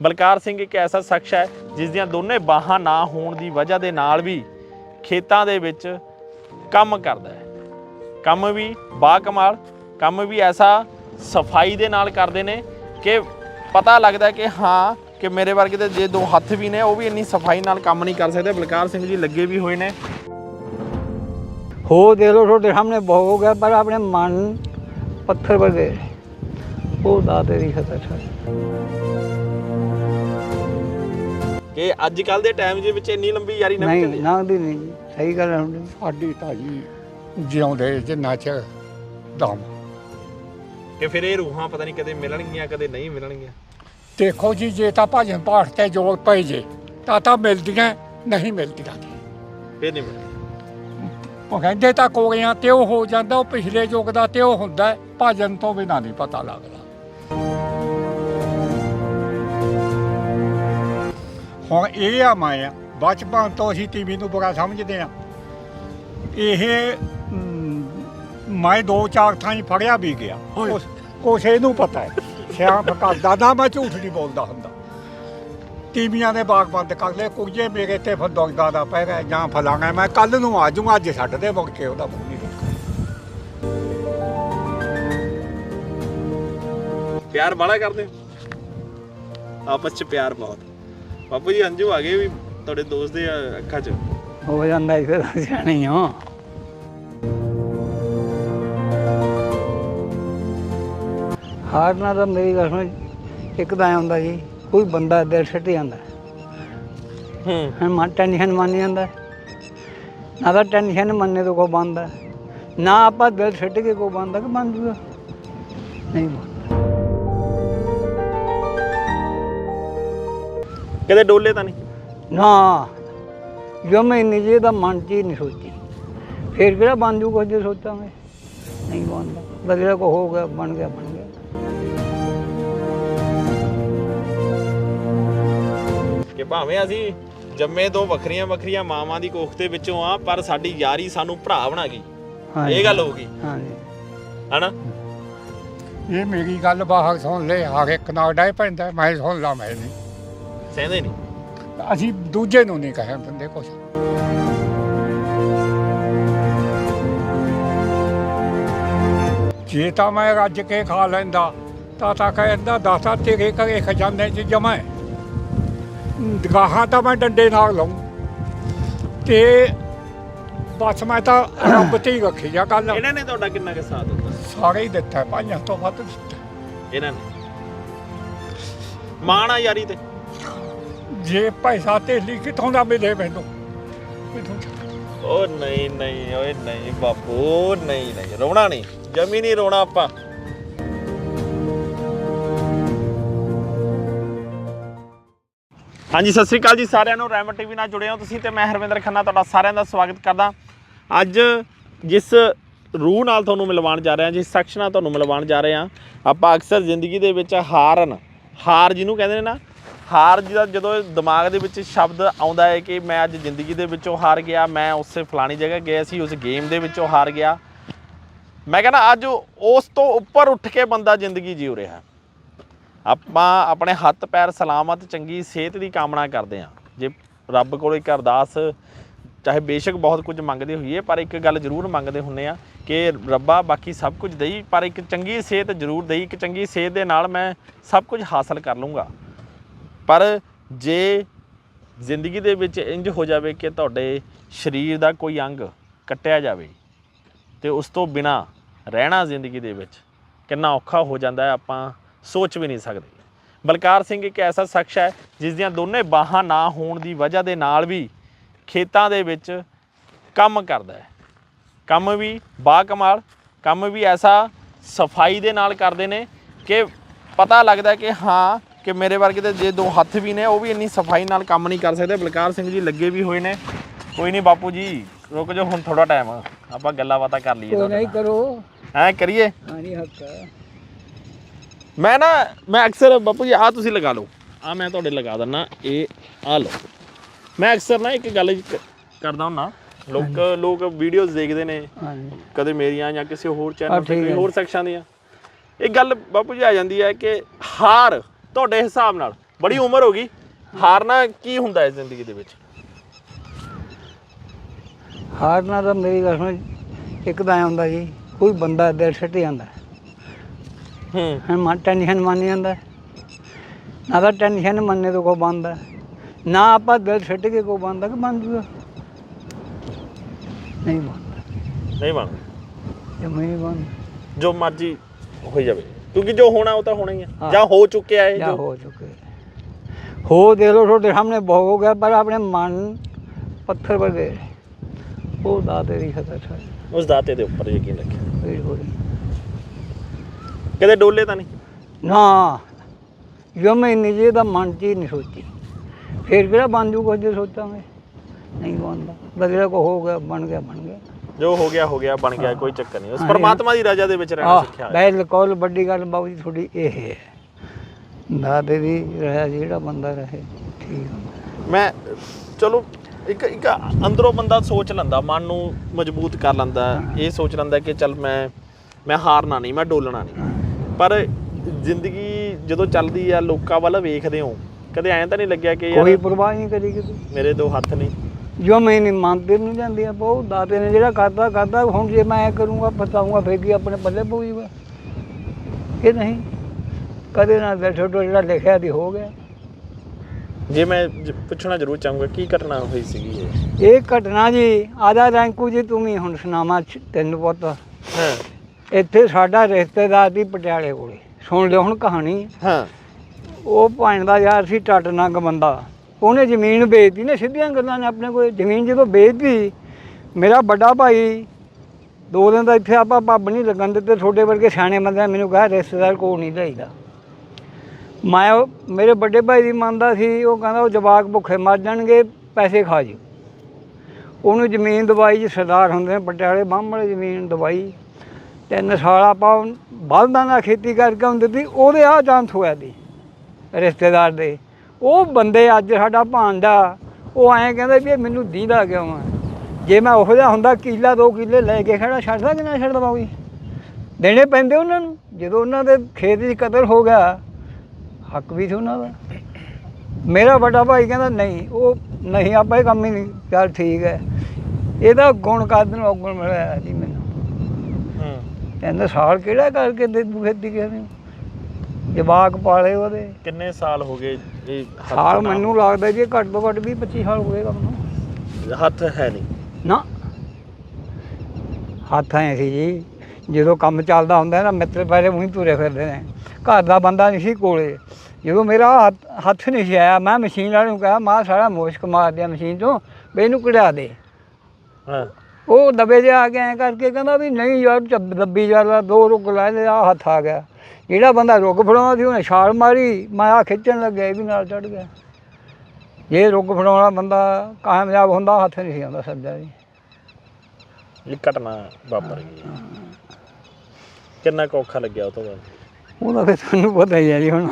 ਬਲਕਾਰ ਸਿੰਘ ਇੱਕ ਐਸਾ ਸ਼ਖਸ ਹੈ ਜਿਸ ਦੀਆਂ ਦੋਨੇ ਬਾਹਾਂ ਨਾ ਹੋਣ ਦੀ ਵਜ੍ਹਾ ਦੇ ਨਾਲ ਵੀ ਖੇਤਾਂ ਦੇ ਵਿੱਚ ਕੰਮ ਕਰਦਾ ਹੈ ਕੰਮ ਵੀ ਬਾ ਕਮਾਲ ਕੰਮ ਵੀ ਐਸਾ ਸਫਾਈ ਦੇ ਨਾਲ ਕਰਦੇ ਨੇ ਕਿ ਪਤਾ ਲੱਗਦਾ ਕਿ ਹਾਂ ਕਿ ਮੇਰੇ ਵਰਗੇ ਤੇ ਜੇ ਦੋ ਹੱਥ ਵੀ ਨੇ ਉਹ ਵੀ ਇੰਨੀ ਸਫਾਈ ਨਾਲ ਕੰਮ ਨਹੀਂ ਕਰ ਸਕਦੇ ਬਲਕਾਰ ਸਿੰਘ ਜੀ ਲੱਗੇ ਵੀ ਹੋਏ ਨੇ हो देख लो छोटे सामने बहुत हो गया पर अपने मन पत्थर पर गए वो दाते दी खतर ਕਿ ਅੱਜ ਕੱਲ ਦੇ ਟਾਈਮ ਦੇ ਵਿੱਚ ਇੰਨੀ ਲੰਬੀ ਯਾਰੀ ਨਾ ਚੱਲੇ। ਨਾ ਦੀ ਨਹੀਂ ਸਹੀ ਗੱਲ ਹੈ ਹੁਣ ਸਾਡੀ ਤਾਂ ਜਿਉਂਦੇ ਜਿੰਨਾ ਚ ਦਮ। ਕਿ ਫਿਰ ਇਹ ਰੂਹਾਂ ਪਤਾ ਨਹੀਂ ਕਦੇ ਮਿਲਣਗੀਆਂ ਕਦੇ ਨਹੀਂ ਮਿਲਣਗੀਆਂ। ਦੇਖੋ ਜੀ ਜੇ ਤਾਂ ਭਜਨ ਪਾਠ ਤੇ ਜੋਰ ਪਈ ਜੇ ਤਾਂ ਤਾਂ ਮਿਲਦੀਆਂ ਨਹੀਂ ਮਿਲਦੀਆਂ ਫਿਰ ਨਹੀਂ ਮਿਲਣਗੀਆਂ। ਉਹ ਕਹਿੰਦੇ ਤਾਂ ਕੋਗਿਆਂ ਤੇ ਉਹ ਹੋ ਜਾਂਦਾ ਉਹ ਪਿਛਲੇ ਯੁੱਗ ਦਾ ਤੇ ਉਹ ਹੁੰਦਾ ਭਜਨ ਤੋਂ ਬਿਨਾਂ ਨਹੀਂ ਪਤਾ ਲੱਗਦਾ। ਹੁਣ ਇਹ ਆ ਮਾਇਆ ਬਚਪਨ ਤੋਂ ਅਸੀਂ ਟੀਵੀ ਨੂੰ ਬੜਾ ਸਮਝਦੇ ਆ ਇਹ ਮ, ਦੋ ਚਾਰ ਥਾਂ ਹੀ ਫੜਿਆ ਵੀ ਗਿਆ। ਕੁਛ- ਇਹਨੂੰ ਪਤਾ ਹੈ। ਸਿਆਣ ਕਰਦਾ ਨਾ ਮੈਂ ਝੂਠ ਨਹੀਂ ਬੋਲਦਾ ਹੁੰਦਾ। ਟੀਵੀਆਂ ਦੇ ਬਾਗ ਬੰਦ ਕਰ ਲਏ ਕੁੜੀਏ ਮੇਰੇ ਤੇ ਫਿਰ ਦੁਖਦਾ ਦਾ ਪੈ ਗਿਆ ਜਾਂ ਫਲਾਣਾ ਮੈਂ ਕੱਲ ਨੂੰ ਆ ਜਾਊਂਗਾ ਅੱਜ ਛੱਡ ਦੇ ਮੁੜ ਕੇ ਉਹਦਾ ਮੂੰਹ ਨਹੀਂ ਪਿਆਰ ਬਾਲਾ ਕਰਦੇ ਆਪਸ ਚ ਪਿਆਰ ਬਹੁਤ। ਬਾਪੂ ਜੀ ਹੰਝੂ ਆ ਗਏ ਵੀ ਤੁਹਾਡੇ ਦੋਸਤ ਦੇ ਅੱਖਾਂ 'ਚ। ਹੋ ਜਾਂਦਾ ਹੀ ਫਿਰ ਸਿਆਣੇ ਹੋ ਹਾਰਨਾ ਤਾਂ ਮੇਰੀ ਗੱਲ ਸੁਣ ਇੱਕ ਤਾਂ ਆਉਂਦਾ ਜੀ ਕੋਈ ਬੰਦਾ ਦਿਲ ਛੱਟ ਜਾਂਦਾ। ਹੂੰ। ਹੈ ਟੈਨਸ਼ਨ ਮੰਨ ਜਾਂਦਾ ਨਾ ਤਾਂ ਟੈਨਸ਼ਨ ਮੰਨੇ ਤੋਂ ਕੋ ਬੰਦਾ ਨਾ ਆਪਾਂ ਦਿਲ ਛੱਡ ਕੇ ਕੋ ਬੰਦਾ ਕਿ ਬਣ ਜੂਗਾ। ਨਹੀਂ ਕਦੇ ਡੋਲੇ ਤਾਂ ਨਹੀਂ? ਨਾ ਜੋ ਮੈਂ ਨਿਜੇ ਦਾ ਮਨ ਚ ਹੀ ਨਹੀਂ ਸੋਚੀ। ਫਿਰ ਕਿਹੜਾ ਬਣ ਜੂਗਾ ਜੇ ਸੋਚਾਂਗੇ ਨਹੀਂ ਬਣਦਾ ਬਦਲਾ ਕੋ ਹੋ ਗਿਆ ਬਣ ਗਿਆ ਬਣ ਗਿਆ। ਕਿ ਭਾਵੇਂ ਅਸੀਂ ਜੰਮੇ ਦੋ ਵੱਖਰੀਆਂ ਵੱਖਰੀਆਂ ਮਾਵਾਂ ਦੀ ਕੋਖ ਦੇ ਵਿੱਚੋਂ ਆ ਪਰ ਸਾਡੀ ਯਾਰੀ ਸਾਨੂੰ ਭਰਾ ਬਣਾ ਗਈ। ਇਹ ਗੱਲ ਹੋ ਗਈ। ਹਾਂਜੀ। ਹਨਾ? ਇਹ ਮੇਰੀ ਗੱਲ ਬਾਹਰ ਸੁਣ ਲੈ ਹਰ ਇੱਕ ਨਾਲ ਡਾ ਪੈਂਦਾ ਮੈਂ ਸੁਣ ਲਾ ਮੈਂ ਨਹੀਂ। ਸਹਿੰਦੇ ਨਹੀਂ? ਅਸੀਂ ਦੂਜੇ ਨੂੰ ਨਹੀਂ ਕਹਿਣ ਦਿੰਦੇ ਕੁਛ ਜੇ ਤਾਂ ਮੈਂ ਰੱਜ ਕੇ ਖਾ ਲੈਂਦਾ ਤਾਂ ਤਾਂ ਕਹਿੰਦਾ ਦਾਤਾ ਤੇਰੇ ਘਰੇ ਖਜ਼ਾਨੇ 'ਚ ਜਮਾ ਹੈ। ਗਾਹਾਂ ਤਾਂ ਮੈਂ ਡੰਡੇ ਨਾਲ ਲਾਉਂ। ਤੇ ਬਸ ਮੈਂ ਤਾਂ ਰੱਬ ਤੇ ਹੀ ਰੱਖੀ ਜਾ ਗੱਲ ਇਹਨਾਂ ਨੇ ਤੁਹਾਡਾ ਕਿੰਨਾ ਕੁ ਸਾਥ ਦਿੱਤਾ? ਸਾਰੇ ਹੀ ਦਿੱਤਾ ਪੰਜਾਂ ਤੋਂ ਵੱਧ ਦਿੱਤਾ। ਇਹਨਾਂ ਨੇ? ਮਾਣ ਆ ਯਾਰੀ ਤੇ? ਜੇ ਪੈਸਾ ਧੇਲੀ ਕਿੱਥੋਂ ਦਾ ਮਿਲੇ ਮੈਨੂੰ। ਕਿੱਥੋਂ ਓ ਨਹੀਂ ਨਹੀਂ, ਓਏ ਨਹੀਂ ਬਾਪੂ, ਨਹੀਂ ਨਹੀਂ, ਰੋਣਾ ਨਹੀਂ, ਜਮੀ ਨਹੀਂ ਰੋਣਾ ਆਪਾਂ। ਹਾਂਜੀ, ਸਤਿ ਸ੍ਰੀ ਅਕਾਲ ਜੀ ਸਾਰਿਆਂ ਨੂੰ ਰੈਮਟ ਟੀਵੀ ਨਾਲ ਜੁੜੇ ਹੋ ਤੁਸੀਂ ਤੇ ਮੈਂ ਹਰਵਿੰਦਰ ਖੰਨਾ, ਤੁਹਾਡਾ ਸਾਰਿਆਂ ਦਾ ਸਵਾਗਤ ਕਰਦਾ। ਅੱਜ ਜਿਸ ਰੂਹ ਨਾਲ ਤੁਹਾਨੂੰ ਮਿਲਵਾਉਣ ਜਾ ਰਹੇ ਹਾਂ, ਜਿਸ ਸ਼ਖਸ ਨਾਲ ਤੁਹਾਨੂੰ ਮਿਲਵਾਉਣ ਜਾ ਰਹੇ ਹਾਂ, ਆਪਾਂ ਅਕਸਰ ਜ਼ਿੰਦਗੀ ਦੇ ਵਿੱਚ ਹਾਰਨ, ਹਾਰ ਜਿਹਨੂੰ ਕਹਿੰਦੇ ਨੇ ਨਾ ਹਾਰ ਜਿਹਦਾ ਜਦੋਂ ਦਿਮਾਗ ਦੇ ਵਿੱਚ ਸ਼ਬਦ ਆਉਂਦਾ ਹੈ ਕਿ ਮੈਂ ਅੱਜ ਜ਼ਿੰਦਗੀ ਦੇ ਵਿੱਚੋਂ ਹਾਰ ਗਿਆ, ਮੈਂ ਉਸੇ ਫਲਾਣੀ ਜਗ੍ਹਾ ਗਿਆ ਸੀ ਉਸ ਗੇਮ ਦੇ ਵਿੱਚੋਂ ਹਾਰ ਗਿਆ। ਮੈਂ ਕਹਿੰਦਾ ਅੱਜ ਉਸ ਤੋਂ ਉੱਪਰ ਉੱਠ ਕੇ ਬੰਦਾ ਜ਼ਿੰਦਗੀ ਜੀਉ ਰਿਹਾ ਆਪਾਂ ਆਪਣੇ ਹੱਥ, ਪੈਰ ਸਲਾਮਤ, ਚੰਗੀ ਸਿਹਤ ਦੀ ਕਾਮਨਾ ਕਰਦੇ ਹਾਂ। ਜੇ ਰੱਬ ਕੋਲ ਇੱਕ ਅਰਦਾਸ, ਚਾਹੇ ਬੇਸ਼ੱਕ ਬਹੁਤ ਕੁਝ ਮੰਗਦੇ ਹੋਈਏ, ਪਰ ਇੱਕ ਗੱਲ ਜ਼ਰੂਰ ਮੰਗਦੇ ਹੁੰਨੇ ਆ ਕਿ ਰੱਬਾ ਬਾਕੀ ਸਭ ਕੁਝ ਦੇਈ, ਪਰ ਇੱਕ ਚੰਗੀ ਸਿਹਤ ਜ਼ਰੂਰ ਦੇਈ, ਇੱਕ ਚੰਗੀ ਸਿਹਤ ਦੇ ਨਾਲ ਮੈਂ ਸਭ ਕੁਝ ਹਾਸਲ ਕਰ ਲੂੰਗਾ। ਪਰ ਜੇ ਜ਼ਿੰਦਗੀ ਦੇ ਵਿੱਚ ਇੰਜ ਹੋ ਜਾਵੇ ਕਿ ਤੁਹਾਡੇ ਸਰੀਰ ਦਾ ਕੋਈ ਅੰਗ ਕੱਟਿਆ ਜਾਵੇ ਤੇ ਉਸ ਤੋਂ ਬਿਨਾ ਰਹਿਣਾ ਜ਼ਿੰਦਗੀ ਦੇ ਵਿੱਚ ਕਿੰਨਾ ਔਖਾ ਹੋ ਜਾਂਦਾ ਹੈ, ਆਪਾਂ ਸੋਚ ਵੀ ਨਹੀਂ ਸਕਦੇ। ਬਲਕਾਰ ਸਿੰਘ ਇੱਕ ਐਸਾ ਸ਼ਖਸ ਹੈ ਜਿਸ ਦੀਆਂ ਦੋਨੇ ਬਾਹਾਂ ਨਾ ਹੋਣ ਦੀ ਵਜ੍ਹਾ ਦੇ ਨਾਲ ਵੀ ਖੇਤਾਂ ਦੇ ਵਿੱਚ ਕੰਮ ਕਰਦਾ ਹੈ। ਕੰਮ ਵੀ ਬਾ ਕਮਾਲ, ਕੰਮ ਵੀ ਐਸਾ ਸਫ਼ਾਈ ਦੇ ਨਾਲ ਕਰਦੇ ਨੇ ਕਿ ਪਤਾ ਲੱਗਦਾ ਕਿ ਹਾਂ ਕਿ ਮੇਰੇ ਵਰਗੇ ਤੇ ਜੇ ਦੋ ਹੱਥ ਵੀ ਨੇ ਉਹ ਵੀ ਇੰਨੀ ਸਫ਼ਾਈ ਨਾਲ ਕੰਮ ਨਹੀਂ ਕਰ ਸਕਦੇ। ਬਲਕਾਰ ਸਿੰਘ ਜੀ ਲੱਗੇ ਵੀ ਹੋਏ ਨੇ। ਕੋਈ ਨਹੀਂ ਬਾਪੂ ਜੀ ਰੁਕ ਜਾਓ ਹੁਣ ਥੋੜਾ ਟਾਈਮ ਆਪਾਂ ਗੱਲਾਂ ਬਾਤਾਂ ਕਰ ਲਈਏ ਕੋਈ ਨਹੀਂ ਕਰੋ। ਐ ਕਰੀਏ? ਹਾਂਜੀ ਹੱਕ ਹੈ। ਮੈਂ ਨਾ ਮੈਂ ਅਕਸਰ ਬਾਪੂ ਜੀ ਆ ਤੁਸੀਂ ਲਗਾ ਲਓ। ਆ ਮੈਂ ਤੁਹਾਡੇ ਲਗਾ ਦਿੰਨਾ ਇਹ ਆ ਲਓ। ਮੈਂ ਅਕਸਰ ਨਾ ਇੱਕ ਗੱਲ ਕਰਦਾ ਹੁੰਨਾ ਲੋਕ ਲੋਕ ਵੀਡੀਓਜ਼ ਦੇਖਦੇ ਨੇ। ਹਾਂਜੀ। ਕਦੇ ਮੇਰੀਆਂ ਜਾਂ ਕਿਸੇ ਹੋਰ ਹਾਂ, ਚੈਨਲ ਤੇ ਹੈ। ਹੋਰ ਸੈਕਸ਼ਨਾਂ ਦੀਆਂ। ਇਹ ਗੱਲ ਬਾਪੂ ਜੀ ਆ ਜਾਂਦੀ ਹੈ ਕਿ ਹਾਰ ਤੁਹਾਡੇ ਹਿਸਾਬ ਨਾਲ ਬੜੀ ਉਮਰ ਹੋ ਗਈ ਹਾਰਨਾ ਕੀ ਹੁੰਦਾ ਹੈ ਜ਼ਿੰਦਗੀ ਦੇ ਵਿੱਚ? ਹਾਰਨਾ ਤਾਂ ਮੇਰੀ ਗੱਲ ਸੁਣ ਇੱਕ ਤਾਂ ਐਂ ਹੁੰਦਾ ਜੀ ਕੋਈ ਬੰਦਾ ਦਿਲ ਛੱਟ ਜਾਂਦਾ। ਹੂੰ। ਮਨ ਟੈਨਸ਼ਨ ਮੰਨ ਜਾਂਦਾ। ਨਾ ਤਾਂ ਟੈਨਸ਼ਨ ਮੰਨਣੇ ਤੋਂ ਕੋ ਬੰਦਾ ਨਾ ਆਪਾਂ ਦਿਲ ਛੱਟ ਕੇ ਕੋ ਬੰਦਾ ਕਿ ਬਣ ਜੂਗਾ ਨਹੀਂ ਬੰਦਾ। ਨਹੀਂ ਬੰਦਾ। ਜੋ ਮਰਜ਼ੀ ਹੋਈ ਜਾਵੇ। ਕਿਉਂਕਿ ਜੋ ਹੋਣਾ ਉਹ ਤਾਂ ਹੋਣਾ ਹੀ ਹੈ ਹਾਂ। ਜਾਂ ਹੋ ਚੁੱਕਿਆ ਹੈ ਜਾਂ ਜੋ। ਹੋ ਚੁੱਕੇ ਹੋ ਦੇ ਲੋ ਤੁਹਾਡੇ ਸਾਹਮਣੇ ਬਹੁਤ ਹੋ ਗਿਆ ਪਰ ਆਪਣੇ ਮਨ ਪੱਥਰ ਵਰਗੇ। ਉਹ ਦਾ ਤੇਰੀ ਖਤਰ ਹੈ ਉਸ ਦਾਤੇ ਦੇ ਉੱਪਰ ਯਕੀਨ ਰੱਖਿਆ ਕਦੇ ਡੋਲੇ ਤਾਂ ਨਹੀਂ? ਨਾ। ਜੋ ਮੈਂ ਨਿਜੇ ਦਾ ਮਨ ਹੀ ਨਹੀਂ ਸੋਚੀ। ਫਿਰ ਕਿਹੜਾ ਜੂ ਕੁਝ ਜੇ ਸੋਚਾਂਗੇ? ਨਹੀਂ ਬਣਦਾ। ਬਦਲਾ ਕੋ ਹੋ ਗਿਆ ਬਣ ਗਿਆ ਬਣ ਗਿਆ। ਜੋ ਹੋ ਗਿਆ ਹੋ ਗਿਆ ਬਣ ਗਿਆ ਕੋਈ ਚੱਕਰ ਨਹੀਂ। ਉਸ ਪਰਮਾਤਮਾ ਦੀ ਰਜ਼ਾ ਦੇ ਵਿੱਚ ਰਹਿਣਾ ਸਿੱਖਿਆ ਹੋਇਆ। ਬਿਲਕੁਲ ਵੱਡੀ ਗੱਲ ਬਾਬੂ ਜੀ ਤੁਹਾਡੀ ਇਹ ਹੈ। ਦਾਦੇ ਦੀ ਰਹਿ ਜਿਹੜਾ ਬੰਦਾ ਰਹੇ ਠੀਕ ਮੈਂ ਚਲੋ ਇੱਕ ਇੱਕ ਅੰਦਰੋਂ ਬੰਦਾ ਸੋਚ ਲੈਂਦਾ ਮਨ ਨੂੰ ਮਜ਼ਬੂਤ ਕਰ ਲੈਂਦਾ ਇਹ ਸੋਚ ਲੈਂਦਾ ਕਿ ਚੱਲ ਮੈਂ ਮੈਂ ਹਾਰਨਾ ਨਹੀਂ ਮੈਂ ਡੋਲਣਾ ਨਹੀਂ। ਪਰ ਜ਼ਿੰਦਗੀ ਜਦੋਂ ਚੱਲਦੀ ਆ ਲੋਕਾਂ ਵੱਲ ਵੇਖਦੇ ਹੋ ਕਦੇ ਐਂ ਤਾਂ ਨਹੀਂ ਲੱਗਿਆ ਕਿ ਕੋਈ ਪਰਵਾਹ ਨਹੀਂ ਕਰੀ ਕਿਤੇ? ਮੇਰੇ ਦੋ ਹੱਥ ਨਹੀਂ ਜੋ ਮੈਂ ਨਹੀਂ ਮੰਨਦੇ ਨੂੰ ਜਾਂਦੀ ਆ ਬਹੁਤ ਦਾਦੇ ਨੇ ਜਿਹੜਾ ਕਰਦਾ ਕਰਦਾ ਹੁਣ ਜੇ ਮੈਂ ਇਹ ਕਰੂੰਗਾ ਪਤਾਉਂਗਾ ਫਿਰ ਕੀ ਆਪਣੇ ਪੱਲੇ ਪਊਗਾ ਇਹ ਨਹੀਂ ਕਦੇ ਨਾ ਛੋਟੋ ਜਿਹੜਾ ਲਿਖਿਆ ਦੀ ਹੋ ਗਿਆ। ਜੇ ਮੈਂ ਜ- ਪੁੱਛਣਾ ਜ਼ਰੂਰ ਚਾਹੂੰਗਾ ਕੀ ਘਟਨਾ ਹੋਈ ਸੀਗੀ ਇਹ? ਇਹ ਘਟਨਾ ਜੀ ਆਦਾ ਰੈਂਕੂ ਜੀ ਤੂੰ ਵੀ ਹੁਣ ਸੁਣਾਵਾ ਤੈਨੂੰ ਪੁੱਤ। ਹਾਂ। ਇੱਥੇ ਸਾਡਾ ਰਿਸ਼ਤੇਦਾਰ ਦੀ ਪਟਿਆਲੇ ਕੋਲੇ। ਸੁਣ ਲਿਓ ਹੁਣ ਕਹਾਣੀ। ਹਾਂ। ਉਹ ਭਾਣ ਦਾ ਯਾਰ ਸੀ ਟੱਟ ਨੰਗ ਬੰਦਾ। ਉਹਨੇ ਜ਼ਮੀਨ ਵੇਚਤੀ ਨੇ, ਸਿੱਧੀਆਂ ਗੱਲਾਂ ਨੇ ਆਪਣੇ ਕੋਲ। ਜ਼ਮੀਨ ਜਦੋਂ ਵੇਚਤੀ, ਮੇਰਾ ਵੱਡਾ ਭਾਈ ਦੋ ਦਿਨ ਦਾ ਇੱਥੇ ਆਪਾਂ ਪੱਬ ਨਹੀਂ ਲੱਗਣ ਦਿੱਤੇ, ਤੁਹਾਡੇ ਵਰਗੇ ਸਿਆਣੇ ਬੰਦੇ ਮੈਨੂੰ ਕਹਾ, ਰਿਸ਼ਤੇਦਾਰ ਕੋਲ ਨਹੀਂ ਲਈਦਾ ਮੈਂ ਉਹ, ਮੇਰੇ ਵੱਡੇ ਭਾਈ ਦੀ ਮੰਨਦਾ ਸੀ, ਉਹ ਕਹਿੰਦਾ, ਉਹ ਜਵਾਕ ਭੁੱਖੇ ਮਰ ਜਾਣਗੇ, ਪੈਸੇ ਖਾ ਜੀ ਉਹਨੂੰ ਜ਼ਮੀਨ ਦਵਾਈ ਜੀ, ਸਰਦਾਰ ਹੁੰਦੇ ਨੇ, ਪਟਿਆਲੇ ਬਾਹਮਣੇ ਜ਼ਮੀਨ ਦਵਾਈ। ਤਿੰਨ ਸਾਲ ਆਪਾਂ ਬਲਦਾਂ ਨਾਲ ਖੇਤੀ ਕਰਕੇ ਹੁੰਦੀ ਸੀ ਉਹਦੇ ਆ ਚਾਂਸ ਹੋਇਆ ਦੀ ਰਿਸ਼ਤੇਦਾਰ ਦੇ। ਉਹ ਬੰਦੇ ਅੱਜ ਸਾਡਾ ਭਾਂਡਾ ਉਹ ਐਂ ਕਹਿੰਦਾ ਵੀ ਇਹ ਮੈਨੂੰ ਦੀਦਾ ਕਿਉਂ ਆ? ਜੇ ਮੈਂ ਉਹੋ ਜਿਹਾ ਹੁੰਦਾ ਕਿੱਲਾ ਦੋ ਕਿੱਲੇ ਲੈ ਕੇ ਖੜਾ ਛੱਡਦਾ ਕਿ ਨਾ ਛੱਡਦਾ ਬਾਬੂ ਦੇਣੇ ਪੈਂਦੇ ਉਹਨਾਂ ਨੂੰ। ਜਦੋਂ ਉਹਨਾਂ ਦੇ ਖੇਤ 'ਚ ਕਤਲ ਹੋ ਗਿਆ ਹੱਕ ਵੀ ਸੀ ਉਹਨਾਂ ਦਾ। ਮੇਰਾ ਵੱਡਾ ਭਾਈ ਕਹਿੰਦਾ ਨਹੀਂ ਉਹ ਨਹੀਂ ਆਪਾਂ ਇਹ ਕੰਮ ਹੀ ਨਹੀਂ ਚੱਲ ਠੀਕ ਹੈ। ਇਹਦਾ ਗੁਣ ਕਾਦ ਨੂੰ ਔਗਣ ਮਿਲਿਆ ਜੀ ਮੈਨੂੰ? ਹੂੰ। ਕਹਿੰਦਾ ਸਾਲ ਕਿਹੜਾ ਕਰਕੇ ਦੇ ਦੂ ਖੇਤੀ ਜਵਾਕ ਪਾਲੇ ਉਹਦੇ। ਕਿੰਨੇ ਸਾਲ ਹੋ ਗਏ ਇਹ ਹੱਥ ਸਾਲ ਨਾਲ? ਮੈਨੂੰ ਲੱਗਦਾ ਜੀ ਘੱਟ ਤੋਂ ਘੱਟ ਵੀ 25 ਸਾਲ ਹੋ ਗਏ ਕੰਮ ਨੂੰ। ਹੱਥ ਹੈ ਨਹੀਂ। ਨਾ। ਹੱਥ ਐ ਸੀ ਜੀ ਜਦੋਂ ਕੰਮ ਚੱਲਦਾ ਹੁੰਦਾ ਨਾ ਮਿੱਤਰ ਪਹਿਲੇ ਉਹੀ ਤੁਰੇ ਫਿਰਦੇ ਨੇ। ਘਰ ਦਾ ਬੰਦਾ ਨਹੀਂ ਸੀ ਕੋਲੇ। ਜਦੋਂ ਮੇਰਾ ਹੱਥ- ਹੱਥ ਨਹੀਂ ਸੀ ਆਇਆ ਮੈਂ ਮਸ਼ੀਨ ਵਾਲੇ ਨੂੰ ਕਿਹਾ ਮਾਂ ਸਾਰਾ ਮੁਸ਼ਕ ਮਾਰ ਦਿਆ ਮਸ਼ੀਨ ਤੋਂ ਵੀ ਇਹਨੂੰ ਕਢਾ ਦੇ। ਹਾਂ। ਉਹ ਦਬੇ ਜਿਹਾ ਆ ਕੇ ਐਂ ਕਰਕੇ ਕਹਿੰਦਾ ਵੀ ਨਹੀਂ ਯਾਰ ਚੱਬ- ਦੱਬੀ ਜਾਂਦਾ ਦੋ ਰੁਕ ਲੈ ਲਿਆ ਹੱਥ ਆ ਗਿਆ। ਜਿਹੜਾ ਬੰਦਾ ਰੁਕ ਫੜਾਉਣਾ ਸੀ ਉਹਨੇ ਛਾਲ ਮਾਰੀ ਮੈਂ ਆ ਖਿੱਚਣ ਲੱਗਿਆ ਇਹ ਵੀ ਨਾਲ ਚੜ ਗਿਆ। ਜੇ ਰੁਕ ਫੜਾਉਣਾ ਬੰਦਾ ਕਾਮਯਾਬ ਹੁੰਦਾ ਹੱਥ ਨਹੀਂ ਸੀ ਆਉਂਦਾ ਸੱਜਾ ਜੀ। ਇਹ ਘਟਨਾ ਵਾਪਰ ਗਈ। ਕਿੰਨਾ ਕੁ ਔਖਾ ਲੱਗਿਆ ਉਹ ਤੋਂ ਬਾਅਦ? ਉਹਦਾ ਫਿਰ ਤੁਹਾਨੂੰ ਪਤਾ ਹੀ ਹੈ ਜੀ ਹੁਣ।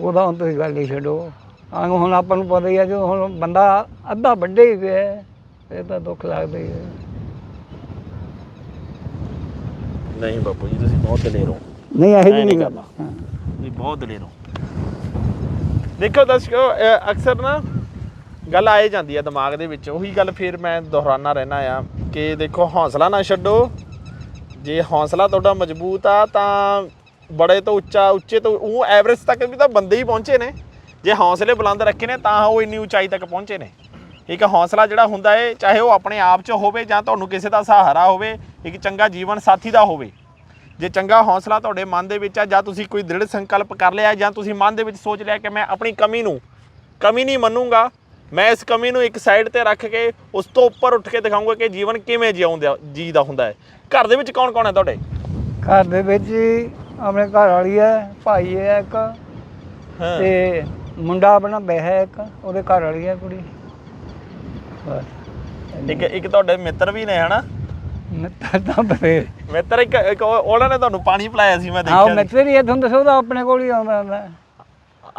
ਉਹਦਾ ਹੁਣ ਤੁਸੀਂ ਗੱਲ ਹੀ ਛੱਡੋ। ਆ ਹੁਣ ਆਪਾਂ ਨੂੰ ਪਤਾ ਹੀ ਹੈ ਜੋ ਹੁਣ ਬੰਦਾ ਅੱਧਾ ਵੱਡੇ ਹੀ ਹੈ, ਇਹ ਤਾਂ ਦੁੱਖ ਲੱਗਦਾ ਹੀ ਹੈ। ਨਹੀਂ ਬਾਪੂ ਜੀ ਤੁਸੀਂ ਬਹੁਤ ਦਲੇਰ ਹੋ। ਨਹੀਂ ਇਹੋ ਨਹੀਂ ਕਰਨਾ। ਤੁਸੀਂ ਬਹੁਤ ਦਲੇਰ ਹੋ। ਦੇਖੋ ਦਰਸ਼ਕੋ ਅਕਸਰ ਨਾ ਗੱਲ ਆਏ ਜਾਂਦੀ ਹੈ ਦਿਮਾਗ ਦੇ ਵਿੱਚ। ਉਹੀ ਗੱਲ ਫਿਰ ਮੈਂ ਦੁਹਰਾਨਾ ਰਹਿਣਾ ਆ ਕਿ ਦੇਖੋ ਹੌਸਲਾ ਨਾ ਛੱਡੋ। ਜੇ ਹੌਸਲਾ ਤੁਹਾਡਾ ਮਜ਼ਬੂਤ ਆ ਤਾਂ ਬੜੇ ਤੋਂ ਉੱਚਾ ਉੱਚੇ ਤੋਂ ਉਹ ਐਵਰੇਜ ਤੱਕ ਵੀ ਤਾਂ ਬੰਦੇ ਹੀ ਪਹੁੰਚੇ ਨੇ। ਜੇ ਹੌਸਲੇ ਬੁਲੰਦ ਰੱਖੇ ਨੇ ਤਾਂ ਉਹ ਇੰਨੀ ਉਚਾਈ ਤੱਕ ਪਹੁੰਚੇ ਨੇ। ਇੱਕ ਹੌਸਲਾ ਜਿਹੜਾ ਹੁੰਦਾ ਹੈ ਚਾਹੇ ਉਹ ਆਪਣੇ ਆਪ 'ਚ ਹੋਵੇ ਜਾਂ ਤੁਹਾਨੂੰ ਕਿਸੇ ਦਾ ਸਹਾਰਾ ਹੋਵੇ ਇੱਕ ਚੰਗਾ ਜੀਵਨ ਸਾਥੀ ਦਾ ਹੋਵੇ। ਜੇ ਚੰਗਾ ਹੌਸਲਾ ਤੁਹਾਡੇ ਮਨ ਦੇ ਵਿੱਚ ਆ ਜਾਂ ਤੁਸੀਂ ਕੋਈ ਦ੍ਰਿੜ ਸੰਕਲਪ ਕਰ ਲਿਆ ਜਾਂ ਤੁਸੀਂ ਮਨ ਦੇ ਵਿੱਚ ਸੋਚ ਲਿਆ ਕਿ ਮੈਂ ਆਪਣੀ ਕਮੀ ਨੂੰ ਕਮੀ ਨਹੀਂ ਮੰਨੂੰਗਾ ਮੈਂ ਇਸ ਕਮੀ ਨੂੰ ਇੱਕ ਸਾਈਡ ਤੇ ਰੱਖ ਕੇ ਉਸ ਤੋਂ ਉੱਪਰ ਉੱਠ ਕੇ ਦਿਖਾਊਂਗਾ ਕਿ ਜੀਵਨ ਕਿਵੇਂ ਜਿਉਂਦਾ ਜੀਦਾ ਹੁੰਦਾ ਹੈ ਘਰ ਦੇ ਵਿੱਚ ਕੌਣ ਕੌਣ ਹੈ ਤੁਹਾਡੇ? ਘਰ ਦੇ ਵਿੱਚ ਆਪਣੇ ਘਰ ਵਾਲੀ ਹੈ ਭਾਈ ਹੈ ਇੱਕ ਹਾਂ। ਤੇ ਮੁੰਡਾ ਆਪਣਾ ਵਿਆਹ ਹੈ ਇੱਕ ਉਹਦੇ ਘਰ ਵਾਲੀ ਹੈ ਕੁੜੀ। ਇੱਕ ਇੱਕ ਤੁਹਾਡੇ ਮਿੱਤਰ ਵੀ ਨੇ ਹਨਾ? ਮਿੱਤਰ ਤਾਂ ਬਰੇ ਮਿੱਤਰ ਇੱਕ ਇੱਕ ਉਹਨਾਂ ਨੇ ਤੁਹਾਨੂੰ ਪਾਣੀ ਪਿਲਾਇਆ ਸੀ ਮੈਂ ਦੇਖਿਆ ਸੀ। ਮਿੱਤਰ ਹੀ ਇਥੋਂ ਦੱਸੋ ਆਪਣੇ ਕੋਲ ਹੀ ਆਉਂਦਾ ਹੁੰਦਾ।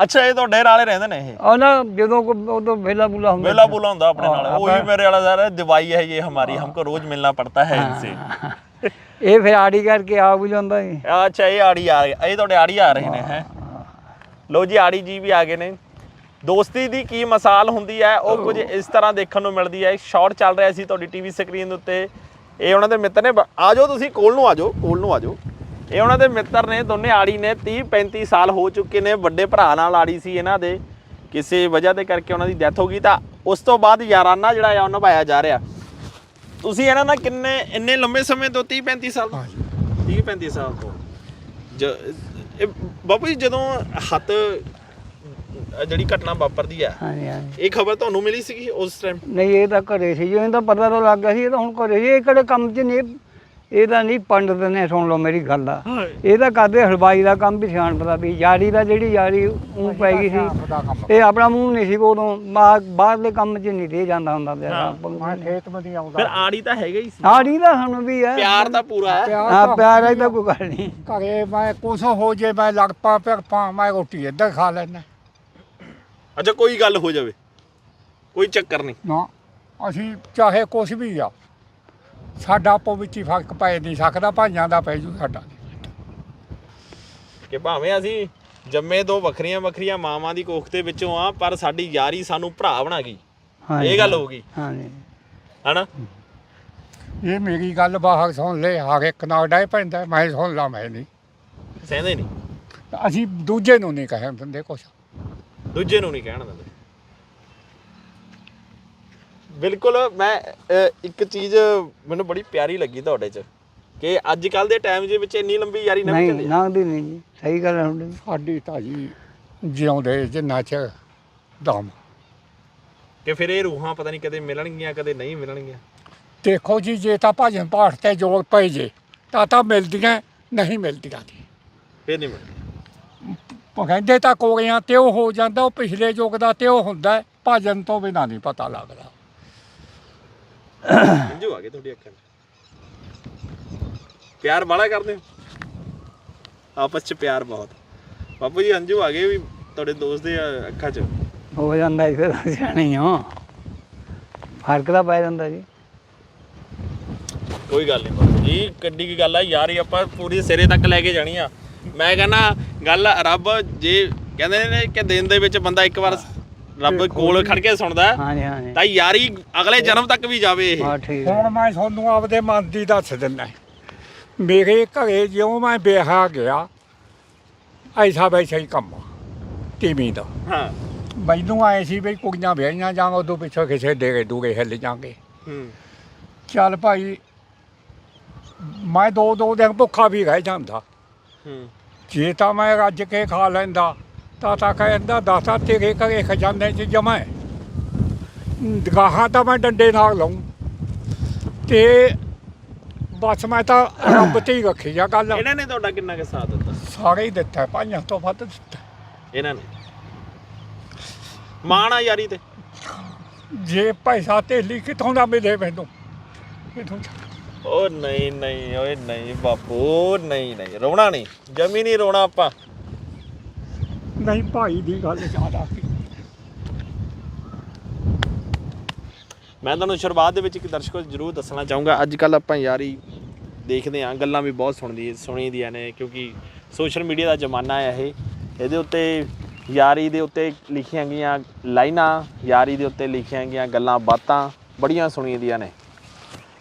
ਅੱਛਾ ਇਹ ਤੁਹਾਡੇ ਨਾਲੇ ਰਹਿੰਦੇ ਨੇ ਇਹ? ਉਹ ਨਾ ਜਦੋਂ ਕੋ- ਉਦੋਂ ਵੇਲਾ ਬੁਲਾ ਹੁੰਦਾ ਵੇਲਾ ਬੋਲਾ ਹੁੰਦਾ ਆਪਣੇ ਨਾਲ। ਉਹੀ ਮੇਰੇ ਵਾਲਾ ਜ਼ਰਾ ਦਵਾਈ ਹੈ ਇਹ ਹਮਾਰੀ। ਹਮਕੋ ਰੋਜ਼ ਮਿਲਣਾ ਪੜਤਾ ਹੈ ਇਨਸੇ। ਇਹ ਫਿਰ ਆੜੀ ਕਰਕੇ ਆ ਵੀ ਜਾਂਦਾ ਜੀ। ਅੱਛਾ ਇਹ ਆੜੀ ਆ ਰਹੇ ਇਹ ਤੁਹਾਡੇ ਆੜੀ ਆ ਰਹੇ ਨੇ ਹੈ। ਲੋ ਜੀ ਆੜੀ ਜੀ ਵੀ ਆ ਗਏ ਨੇ। ਦੋਸਤੀ ਦੀ ਕੀ ਮਿਸਾਲ ਹੁੰਦੀ ਹੈ ਉਹ ਕੁਝ ਇਸ ਤਰ੍ਹਾਂ ਦੇਖਣ ਨੂੰ ਮਿਲਦੀ ਹੈ। ਸ਼ਾਰਟ ਚੱਲ ਰਿਹਾ ਸੀ ਤੁਹਾਡੀ ਟੀਵੀ ਸਕਰੀਨ ਦੇ ਉੱਤੇ। ਇਹ ਉਹਨਾਂ ਦੇ ਮਿੱਤਰ ਨੇ ਆ ਜਾਓ ਤੁਸੀਂ ਕੋਲ ਨੂੰ ਆ ਜਾਓ ਕੋਲ ਨੂੰ ਆ ਜਾਓ। ਇਹ ਉਹਨਾਂ ਦੇ ਮਿੱਤਰ ਨੇ ਦੋਨੇ ਆੜੀ ਨੇ 30 35 ਸਾਲ ਹੋ ਚੁੱਕੇ ਨੇ ਵੱਡੇ ਭਰਾ ਨਾਲ ਆੜੀ ਸੀ ਇਹਨਾਂ ਦੇ। ਕਿਸੇ ਵਜ੍ਹਾ ਦੇ ਕਰਕੇ ਉਹਨਾਂ ਦੀ ਡੈਥ ਹੋ ਗਈ ਤਾਂ ਉਸ ਤੋਂ ਬਾਅਦ ਯਾਰਾਨਾ ਜਿਹੜਾ ਆ ਉਹ ਨਿਭਾਇਆ ਜਾ ਰਿਹਾ। ਤੁਸੀਂ ਇਹਨਾਂ ਨਾਲ ਕਿੰਨੇ ਇੰਨੇ ਲੰਬੇ ਸਮੇਂ ਤੋਂ 30 35 ਸਾਲ ਤੋਂ? 30 35 ਸਾਲ ਤੋਂ। ਬਾਪੂ ਜੀ ਜਦੋਂ ਹੱਥ ਅ, ਜਿਹੜੀ ਘਟਨਾ ਵਾਪਰਦੀ ਆ। ਹਾਂਜੀ ਹਾਂਜੀ। ਇਹ ਖਬਰ ਤੁਹਾਨੂੰ ਮਿਲੀ ਸੀਗੀ ਉਸ ਟਾਈਮ ਨਹੀਂ ਇਹ ਤਾਂ ਘਰੇ ਸੀ। ਜੋ ਇਹਦਾ ਪਤਾ ਤਾਂ ਲੱਗ ਗਿਆ ਸੀ ਇਹ ਤਾਂ ਹੁਣ ਘਰੇ ਸੀ। ਇਹ ਕਿਹੜੇ ਕੰਮ 'ਚ ਨਹੀਂ ਇਹਦਾ ਨਹੀਂ ਪੰਡਤ ਨੇ ਸੁਣ ਲਓ ਮੇਰੀ ਗੱਲ ਆ। ਇਹ ਤਾਂ ਕਰਦੇ ਹਲਵਾਈ ਦਾ ਕੰਮ ਵੀ ਸਿਆਣ ਪਤਾ ਵੀ। ਯਾਰੀ ਦਾ ਜਿਹੜੀ ਯਾਰੀ ਉਹ ਪੈ ਗਈ ਸੀ। ਇਹ ਆਪਣਾ ਮੂੰਹ ਨਹੀਂ ਸੀ ਉਦੋਂ। ਬਾ- ਬਾਹਰਲੇ ਕੰਮ 'ਚ ਨਹੀਂ ਦੇ ਜਾਂਦਾ ਹੁੰਦਾ ਮੈਂ ਪਿਆ ਖੇਤ ਮੇ ਨਹੀਂ ਫਿਰ ਆਉਂਦਾ। ਆੜੀ ਤਾਂ ਹੈਗਾ ਹੀ ਸੀ। ਆੜੀ ਦਾ ਸਾਨੂੰ ਵੀ ਹੈ ਪਿਆਰ ਤਾਂ ਪੂਰਾ ਹੈ। ਪਿਆਰ ਹਾਂ ਤਾਂ ਪਿਆਰ ਇਹਦਾ ਕੋਈ ਗੱਲ ਨਹੀਂ। ਘਰੇ ਮੈਂ ਕੁਛ ਹੋ ਜੇ ਮੈਂ ਲੜ ਪਾ ਫਿਰ ਪਾ ਮੈਂ ਰੋਟੀ ਇੱਧਰ ਖਾ ਲੈਣਾ ਅੱਛਾ ਕੋਈ ਗੱਲ ਹੋ ਜਾਵੇ। ਕੋਈ ਚੱਕਰ ਨਹੀਂ। ਨਾ ਅਸੀਂ ਚਾਹੇ ਕੁਛ ਵੀ ਆ ਸਾਡਾ ਆਪੋ ਵਿੱਚ ਹੀ ਫ਼ਰਕ ਪੈ ਨਹੀਂ ਸਕਦਾ ਭਾਈਆਂ ਦਾ ਪੈ ਜੂ ਸਾਡਾ। ਕਿ ਭਾਵੇਂ ਅਸੀਂ ਜੰਮੇ ਦੋ ਵੱਖਰੀਆਂ ਵੱਖਰੀਆਂ ਮਾਵਾਂ ਦੀ ਕੋਖ ਦੇ ਵਿੱਚੋਂ ਆ ਪਰ ਸਾਡੀ ਯਾਰੀ ਸਾਨੂੰ ਭਰਾ ਬਣਾ ਗਈ। ਇਹ ਗੱਲ ਹੋ ਗਈ। ਹਾਂਜੀ। ਹਨਾ? ਇਹ ਮੇਰੀ ਗੱਲ ਬਾਹਰ ਸੁਣ ਲੈ ਹਰ ਇੱਕ ਨਾਲ ਡੇ ਪੈਂਦਾ ਮੈਂ ਸੁਣ ਲਾ ਮੈਂ ਨਹੀਂ। ਸਹਿੰਦੇ ਨਹੀਂ। ਅਸੀਂ ਦੂਜੇ ਨੂੰ ਨਹੀਂ ਕਹਿਣ ਦਿੰਦੇ ਕੁਛ। ਦੂਜੇ ਨੂੰ ਨਹੀਂ ਕਹਿਣ ਦਿੰਦੇ। ਬਿਲਕੁਲ ਮੈਂ ਇੱਕ ਚੀਜ਼ ਮੈਨੂੰ ਬੜੀ ਪਿਆਰੀ ਲੱਗੀ ਤੁਹਾਡੇ 'ਚ ਕਿ ਅੱਜ ਕੱਲ ਦੇ ਟਾਈਮ ਦੇ ਵਿੱਚ ਇੰਨੀ ਲੰਬੀ ਯਾਰੀ ਨਹੀਂ ਨਹੀਂ ਚੱਲੀ ਲੰਘਦੀ ਨਹੀਂ ਜੀ ਸਹੀ ਗੱਲ ਹੈ ਤੁਹਾਡੀ ਸਾਡੀ ਤਾਂ ਜੀ ਜਿਉਂਦੇ ਜਿੰਨਾ ਚ ਦਮ। ਕਿ ਫਿਰ ਇਹ ਰੂਹਾਂ ਪਤਾ ਨਹੀਂ ਕਦੇ ਮਿਲਣਗੀਆਂ ਕਦੇ ਨਹੀਂ ਮਿਲਣਗੀਆਂ। ਦੇਖੋ ਜੀ ਜੇ ਤਾਂ ਭਜਨ ਪਾਠ ਤੇ ਜੋਰ ਪਏ ਜੇ ਤਾਂ ਤਾਂ ਮਿਲਦੀਆਂ ਨਹੀਂ ਮਿਲਦੀਆਂ ਜੀ। ਫਿਰ ਨਹੀਂ ਮਿਲਣਗੀਆਂ ਉਹ ਕਹਿੰਦੇ ਤਾਂ ਕੋਗਿਆਂ ਤੇ ਉਹ ਹੋ ਜਾਂਦਾ ਉਹ ਪਿਛਲੇ ਯੁੱਗ ਦਾ ਤੇ ਉਹ ਹੁੰਦਾ ਹੈ, ਭਜਨ ਤੋਂ ਬਿਨਾਂ ਨਹੀਂ ਪਤਾ ਲੱਗਦਾ। ਹੰਝੂ ਆ ਗਏ ਤੁਹਾਡੀ ਅੱਖਾਂ 'ਚ। ਪਿਆਰ ਬਾਲਾ ਕਰਦੇ ਹੋ? ਆਪਸ 'ਚ ਪਿਆਰ ਬਹੁਤ। ਬਾਪੂ ਜੀ ਹੰਝੂ ਆ ਗਏ ਵੀ ਤੁਹਾਡੇ ਦੋਸਤ ਦੇ ਅੱਖਾਂ 'ਚ। ਹੋ ਜਾਂਦਾ ਜੀ ਫਿਰ ਸਿਆਣੀ ਹੋ ਫ਼ਰਕ ਤਾਂ ਪੈ ਜਾਂਦਾ ਜੀ। ਕੋਈ ਗੱਲ ਨਹੀਂ ਬਾਪੂ ਜੀ ਕੱਡੀ ਕੀ ਗੱਲ ਆ ਯਾਰੀ ਆਪਾਂ ਪੂਰੀ ਸਿਰੇ ਤੱਕ ਲੈ ਕੇ ਜਾਣੀ ਆ। ਮੈਂ ਕਹਿੰਦਾ ਗੱਲ ਰੱਬ ਜੇ ਕਹਿੰਦੇ ਨੇ ਕਿ ਦਿਨ ਦੇ ਵਿੱਚ ਬੰਦਾ ਇੱਕ ਵਾਰ ਰੱਬ ਕੋਲ ਖੜ ਕੇ ਸੁਣਦਾ ਹੈ, ਹਾਂਜੀ ਹਾਂਜੀ। ਤਾਂ ਯਾਰੀ ਅਗਲੇ ਜਨਮ ਤੱਕ ਵੀ ਜਾਵੇ ਇਹ। ਹਾਂ ਠੀਕ। ਹੈ ਹੁਣ ਮੈਂ ਤੁਹਾਨੂੰ ਆਪਦੇ ਮਨ ਦੀ ਦੱਸ ਦਿੰਦਾ ਮੇਰੇ ਘਰੇ ਜਿਉਂ ਮੈਂ ਵਿਆਹ ਗਿਆ ਐਸਾ ਵੈਸਾ ਹੀ ਕੰਮ ਟੀਵੀ ਦਾ। ਹਾਂ। ਮੈਨੂੰ ਆਏ ਸੀ ਵੀ ਕੁੜੀਆਂ ਵਿਆਹੀਆਂ ਜਾਂ ਉਦੋਂ ਪਿੱਛੋਂ ਕਿਸੇ ਡੇਰੇ ਦੂਰੇ ਹਿੱਲ ਜਾਂਗੇ। ਹੂੰ। ਚੱਲ ਭਾਈ ਮੈਂ ਦੋ ਦੋ ਦਿਨ ਭੁੱਖਾ ਵੀ ਰਹਿ ਜਾਂਦਾ। ਹੂੰ ਜੇ ਤਾਂ ਮੈਂ ਰੱਜ ਕੇ ਖਾ ਲੈਂਦਾ ਤਾਂ ਤਾਂ ਕਹਿੰਦਾ ਦਾਤਾ ਤੇਰੇ ਘਰੇ ਖਜ਼ਾਨੇ 'ਚ ਜਮਾ ਹੈ। ਗਾਹਾਂ ਤਾਂ ਮੈਂ ਡੰਡੇ ਨਾਲ ਲਾਉਂ। ਤੇ ਬਸ ਮੈਂ ਤਾਂ ਰੱਬ ਤੇ ਹੀ ਰੱਖੀ ਆ ਗੱਲ। ਇਹਨਾਂ ਨੇ ਤੁਹਾਡਾ ਕਿੰਨਾ ਕੁ ਸਾਥ ਦਿੱਤਾ? ਸਾਰੇ ਹੀ ਦਿੱਤਾ ਭਾਈਆਂ ਤੋਂ ਵੱਧ ਦਿੱਤਾ। ਇਹਨਾਂ ਨੇ? ਮਾਣ ਆ ਯਾਰੀ ਤੇ? ਜੇ ਪੈਸਾ ਧੇਲੀ ਕਿੱਥੋਂ ਦਾ ਮਿਲੇ ਮੈਨੂੰ? ਕਿੱਥੋਂ ਓ ਨਹੀਂ ਨਹੀਂ ਓਏ ਨਹੀਂ ਬਾਪੂ ਨਹੀਂ ਨਹੀਂ ਰੋਣਾ ਨਹੀਂ ਜਮੀ ਨਹੀਂ ਰੋਣਾ ਆਪਾਂ। ਨਹੀਂ ਭਾਈ ਦੀ ਗੱਲ ਜ਼ਿਆਦਾ ਕੀ ਮੈਂ ਤੁਹਾਨੂੰ ਸ਼ੁਰੂਆਤ ਦੇ ਵਿੱਚ ਇੱਕ ਦਰਸ਼ਕੋ ਜ਼ਰੂਰ ਦੱਸਣਾ ਚਾਹੂੰਗਾ। ਅੱਜ ਕੱਲ ਆਪਾਂ ਯਾਰੀ ਦੇਖਦੇ ਆਂ ਗੱਲਾਂ ਵੀ ਬਹੁਤ ਸੁਣਦੀ ਸੁਣੀ ਦੀਆਂ ਨੇ ਕਿਉਂਕਿ ਸੋਸ਼ਲ ਮੀਡੀਆ ਦਾ ਜ਼ਮਾਨਾ ਹੈ ਇਹ। ਇਹਦੇ ਉੱਤੇ ਯਾਰੀ ਦੇ ਉੱਤੇ ਲਿਖੀਆਂ ਗਈਆਂ ਲਾਈਨਾਂ ਯਾਰੀ ਦੇ ਉੱਤੇ ਲਿਖੀਆਂ ਗਈਆਂ ਗੱਲਾਂ ਬਾਤਾਂ ਬੜੀਆਂ ਸੁਣੀਆਂ ਦੀਆਂ ਨੇ।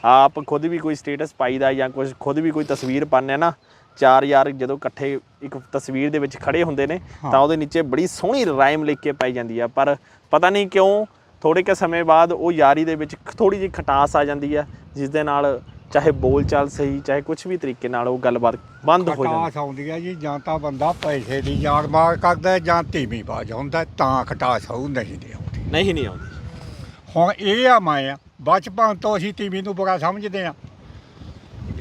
ਆਪ ਖੁਦ ਵੀ ਕੋਈ ਸਟੇਟਸ ਪਾਈਦਾ ਜਾਂ ਕੁਝ ਖੁਦ ਵੀ ਕੋਈ ਤਸਵੀਰ ਪਾਉਂਦੇ ਨਾ ਚਾਰ ਯਾਰ ਜਦੋਂ ਇਕੱਠੇ ਇੱਕ ਤਸਵੀਰ ਦੇ ਵਿੱਚ ਖੜੇ ਹੁੰਦੇ ਨੇ ਤਾਂ ਉਹਦੇ ਨੀਚੇ ਬੜੀ ਸੋਹਣੀ ਰਾਈਮ ਲਿਖ ਕੇ ਪਾਈ ਜਾਂਦੀ ਆ ਪਰ ਪਤਾ ਨਹੀਂ ਕਿਉਂ ਥੋੜੇ ਕੁ ਸਮੇਂ ਬਾਅਦ ਉਹ ਯਾਰੀ ਦੇ ਵਿੱਚ ਥੋੜੀ ਜਿਹੀ ਖਟਾਸ ਆ ਜਾਂਦੀ ਆ ਜਿਸ ਦੇ ਨਾਲ ਚਾਹੇ ਬੋਲ ਚਾਲ ਸਹੀ ਚਾਹੇ ਕੁਝ ਵੀ ਤਰੀਕੇ ਨਾਲ ਉਹ ਗੱਲਬਾਤ ਬੰਦ ਹੋ ਜਾਂਦੀ। ਖਟਾਸ ਆਉਂਦੀ ਹੈ ਜੀ ਜਾਂ ਤਾਂ ਬੰਦਾ ਪੈਸੇ ਦੀ ਯਾਰ ਮਾਰ ਕਰਦਾ ਜਾਂ ਧੀਮੀ ਬਾਜ ਹੁੰਦਾ ਤਾਂ ਖਟਾਸ ਆਉ ਨਹੀਂ ਆਉਂਦੀ। ਨਹੀਂ ਨਹੀਂ ਆਉਂਦੀ। ਹੁਣ ਇਹ ਆ ਮੈਂ ਆ ਬਚਪਨ ਤੋਂ ਅਸੀਂ ਟੀਵੀ ਨੂੰ ਬੜਾ ਸਮਝਦੇ ਆ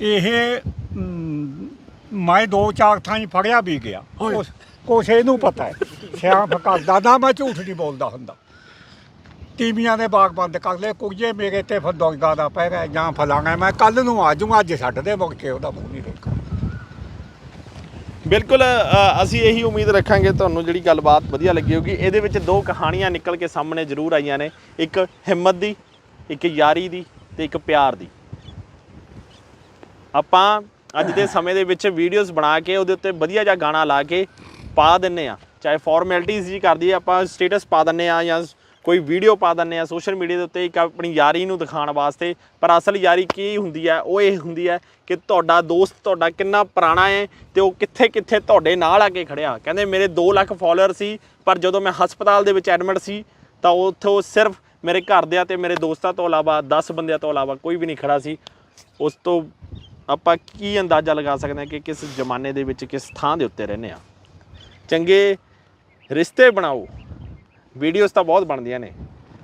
ਇਹ ਮ, ਦੋ ਚਾਰ ਥਾਂ ਹੀ ਫੜਿਆ ਵੀ ਗਿਆ। ਓਏ। ਕੁਛ ਇਹਨੂੰ ਪਤਾ ਹੈ। ਸਿਆਣ ਕਰਦਾ ਨਾ ਮੈਂ ਝੂਠ ਨਹੀਂ ਬੋਲਦਾ ਹੁੰਦਾ। ਟੀਵੀਆਂ ਦੇ ਬਾਗ ਬੰਦ ਕਰ ਲਏ ਕੁਝੇ ਮੇਰੇ ਤੇ ਫਦੋਗਾ ਦਾ ਪੈ ਗਿਆ ਜਾਂ ਫਲਾਣਾ ਮੈਂ ਕੱਲ ਨੂੰ ਆ ਜਾਊਂਗਾ ਅੱਜ ਛੱਡ ਦੇ ਮੁੜ ਕੇ ਉਹਦਾ ਮੂੰਹ ਨਹੀਂ ਦੇਖਾ ਬਿਲਕੁਲ ਅਸੀਂ ਇਹੀ ਉਮੀਦ ਰੱਖਾਂਗੇ ਤੁਹਾਨੂੰ ਜਿਹੜੀ ਗੱਲਬਾਤ ਵਧੀਆ ਲੱਗੀ ਹੋਗੀ ਇਹਦੇ ਵਿੱਚ ਦੋ ਕਹਾਣੀਆਂ ਨਿਕਲ ਕੇ ਸਾਹਮਣੇ ਜ਼ਰੂਰ ਆਈਆਂ ਨੇ। ਇੱਕ ਹਿੰਮਤ ਦੀ ਇੱਕ ਯਾਰੀ ਦੀ ਤੇ ਇੱਕ ਪਿਆਰ ਦੀ। ਆਪਾਂ ਅੱਜ ਦੇ ਸਮੇਂ ਦੇ ਵਿੱਚ ਵੀਡੀਓਜ਼ ਬਣਾ ਕੇ ਉਹਦੇ ਉੱਤੇ ਵਧੀਆ ਜਿਹਾ ਗਾਣਾ ਲਾ ਕੇ ਪਾ ਦਿੰਨੇ ਆ। ਚਾਹੇ ਫਾਰਮੈਲਿਟੀਜ਼ ਜੀ ਕਰਦੀ ਹੈ ਆਪਾਂ ਸਟੇਟਸ ਪਾ ਦਿੰਨੇ ਆ ਜਾਂ ਕੋਈ ਵੀਡੀਓ ਪਾ ਦਿੰਨੇ ਆ ਸੋਸ਼ਲ ਮੀਡੀਆ ਦੇ ਉੱਤੇ ਇੱਕ ਆਪਣੀ ਯਾਰੀ ਨੂੰ ਦਿਖਾਉਣ ਵਾਸਤੇ। ਪਰ ਅਸਲ ਯਾਰੀ ਕੀ ਹੁੰਦੀ ਹੈ ਉਹ ਇਹ ਹੁੰਦੀ ਹੈ ਕਿ ਤੁਹਾਡਾ ਦੋਸਤ ਤੁਹਾਡਾ ਕਿੰਨਾ ਪੁਰਾਣਾ ਹੈ ਤੇ ਉਹ ਕਿੱਥੇ ਕਿੱਥੇ ਤੁਹਾਡੇ ਨਾਲ ਆ ਕੇ ਖੜਿਆ। ਕਹਿੰਦੇ ਮੇਰੇ 2 ਲੱਖ ਫਾਲੋਅਰ ਸੀ, ਪਰ ਜਦੋਂ ਮੈਂ ਹਸਪਤਾਲ ਦੇ ਵਿੱਚ ਐਡਮਿਟ ਸੀ, ਤਾਂ ਉੱਥੋਂ ਸਿਰਫ ਮੇਰੇ ਘਰਦਿਆਂ ਤੇ ਮੇਰੇ ਦੋਸਤਾਂ ਤੋਂ ਇਲਾਵਾ 10 ਬੰਦਿਆਂ ਤੋਂ ਇਲਾਵਾ ਕੋਈ ਵੀ ਨਹੀਂ ਖੜਾ ਸੀ। ਉਸ ਤੋਂ ਆਪਾਂ ਕੀ ਅੰਦਾਜ਼ਾ ਲਗਾ ਸਕਦੇ ਹਾਂ ਕਿ ਕਿਸ ਜ਼ਮਾਨੇ ਦੇ ਵਿੱਚ ਕਿਸ ਥਾਂ ਦੇ ਉੱਤੇ ਰਹਿੰਦੇ ਆ ਚੰਗੇ ਰਿਸ਼ਤੇ ਬਣਾਓ। ਵੀਡੀਓਜ਼ ਤਾਂ ਬਹੁਤ ਬਣਦੀਆਂ ਨੇ।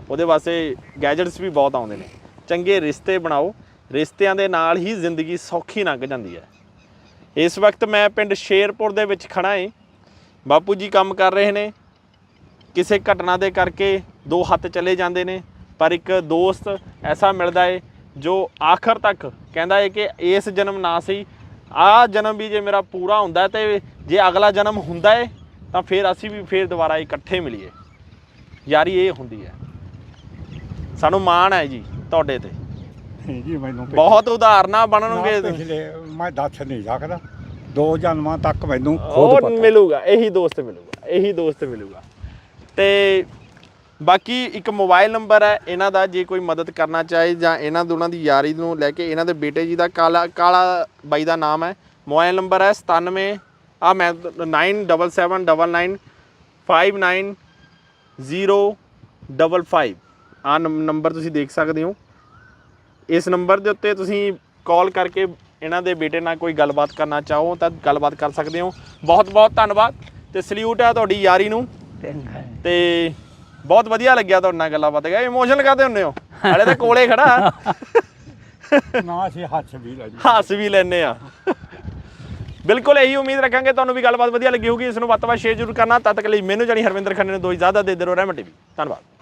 ਉਹਦੇ ਵਾਸਤੇ ਗੈਜਟਸ ਵੀ ਬਹੁਤ ਆਉਂਦੇ ਨੇ। ਚੰਗੇ ਰਿਸ਼ਤੇ ਬਣਾਓ। ਰਿਸ਼ਤਿਆਂ ਦੇ ਨਾਲ ਹੀ ਜ਼ਿੰਦਗੀ ਸੌਖੀ ਲੰਘ ਜਾਂਦੀ ਹੈ। ਇਸ ਵਕਤ ਮੈਂ ਪਿੰਡ ਸ਼ੇਰਪੁਰ ਦੇ ਵਿੱਚ ਖੜਾ ਏ। ਬਾਪੂ ਜੀ ਕੰਮ ਕਰ ਰਹੇ ਨੇ। ਕਿਸੇ ਘਟਨਾ ਦੇ ਕਰਕੇ ਦੋ ਹੱਥ ਚਲੇ ਜਾਂਦੇ ਨੇ ਪਰ ਇੱਕ ਦੋਸਤ ਐਸਾ ਮਿਲਦਾ ਏ ਜੋ ਆਖਰ ਤੱਕ ਕਹਿੰਦਾ ਏ ਕਿ ਇਸ ਜਨਮ ਨਾ ਸਹੀ ਆ ਜਨਮ ਵੀ ਜੇ ਮੇਰਾ ਪੂਰਾ ਹੁੰਦਾ ਤੇ ਜੇ ਅਗਲਾ ਜਨਮ ਹੁੰਦਾ ਏ ਤਾਂ ਫਿਰ ਅਸੀਂ ਵੀ ਫਿਰ ਦੁਬਾਰਾ ਇਕੱਠੇ ਮਿਲੀਏ। ਯਾਰੀ ਇਹ ਹੁੰਦੀ ਹੈ ਸਾਨੂੰ ਮਾਣ ਹੈ ਜੀ ਤੁਹਾਡੇ ਤੇ। ਜੀ ਮੈਨੂੰ ਪਿਛਲੇ- ਬਹੁਤ ਉਦਾਹਰਨਾਂ ਨਾ ਬਣਨਗੇ ਪਿਛਲੇ ਮੈਂ ਦੱਸ ਨਹੀਂ ਸਕਦਾ। ਦੋ ਜਨਮਾਂ ਤੱਕ ਮੈਨੂੰ ਖੁਦ ਉਹ ਪਤਾ। ਮਿਲੂਗਾ ਇਹੀ ਦੋਸਤ ਮਿਲੂਗਾ ਇਹੀ ਦੋਸਤ ਮਿਲੂਗਾ। ਤੇ ਬਾਕੀ ਇੱਕ ਮੋਬਾਈਲ ਨੰਬਰ ਹੈ ਇਹਨਾਂ ਦਾ ਜੇ ਕੋਈ ਮਦਦ ਕਰਨਾ ਚਾਹੇ ਜਾਂ ਇਹਨਾਂ ਦੋਨਾਂ ਦੀ ਯਾਰੀ ਨੂੰ ਲੈ ਕੇ ਇਹਨਾਂ ਦੇ ਬੇਟੇ ਜੀ ਦਾ ਕਾਲਾ ਕਾਲਾ ਬਾਈ ਦਾ ਨਾਮ ਹੈ ਮੋਬਾਈਲ ਨੰਬਰ ਹੈ 97 ਆ ਮੈਂ 9799599055 ਆ ਨੰਬਰ ਤੁਸੀਂ ਦੇਖ ਸਕਦੇ ਹੋ। ਇਸ ਨੰਬਰ ਦੇ ਉੱਤੇ ਤੁਸੀਂ ਕਾਲ ਕਰਕੇ ਇਹਨਾਂ ਦੇ ਬੇਟੇ ਨਾਲ ਕੋਈ ਗੱਲਬਾਤ ਕਰਨਾ ਚਾਹੋ ਤਾਂ ਗੱਲਬਾਤ ਕਰ ਸਕਦੇ ਹੋ। ਬਹੁਤ ਬਹੁਤ ਧੰਨਵਾਦ ਤੇ ਸਲੂਟ ਹੈ ਤੁਹਾਡੀ ਯਾਰੀ ਨੂੰ। ਤੇ ਬਹੁਤ ਵਧੀਆ ਲੱਗਿਆ ਤੁਹਾਡੇ ਨਾਲ ਗੱਲਾਂ ਬਾਤ ਕਰ ਇਮੋਸ਼ਨਲ ਕਰਦੇ ਹੁੰਦੇ ਹੋ? ਹਲੇ ਤਾਂ ਕੋਲੇ ਖੜਾ। ਨਾ ਅਸੀਂ ਹੱਥ ਵੀ ਲੈ ਜੀ ਹੱਸ ਵੀ ਲੈਨੇ ਆ ਬਿਲਕੁਲ ਇਹੀ ਉਮੀਦ ਰੱਖਾਂਗੇ ਤੁਹਾਨੂੰ ਵੀ ਗੱਲਬਾਤ ਵਧੀਆ ਲੱਗੀ ਹੋਊਗੀ। ਇਸ ਨੂੰ ਵੱਧ ਤੋਂ ਵੱਧ ਸ਼ੇਅਰ ਜ਼ਰੂਰ ਕਰਨਾ। ਤਦ ਤੱਕ ਲਈ ਮੈਨੂੰ ਜਾਨੀ ਹਰਵਿੰਦਰ ਖੰਨੇ ਨੂੰ ਦੋ ਇਜਾਜ਼ਤ। ਦੇ ਦਿਓ ਰਹਿਮਤ ਟੀਵੀ। ਧੰਨਵਾਦ।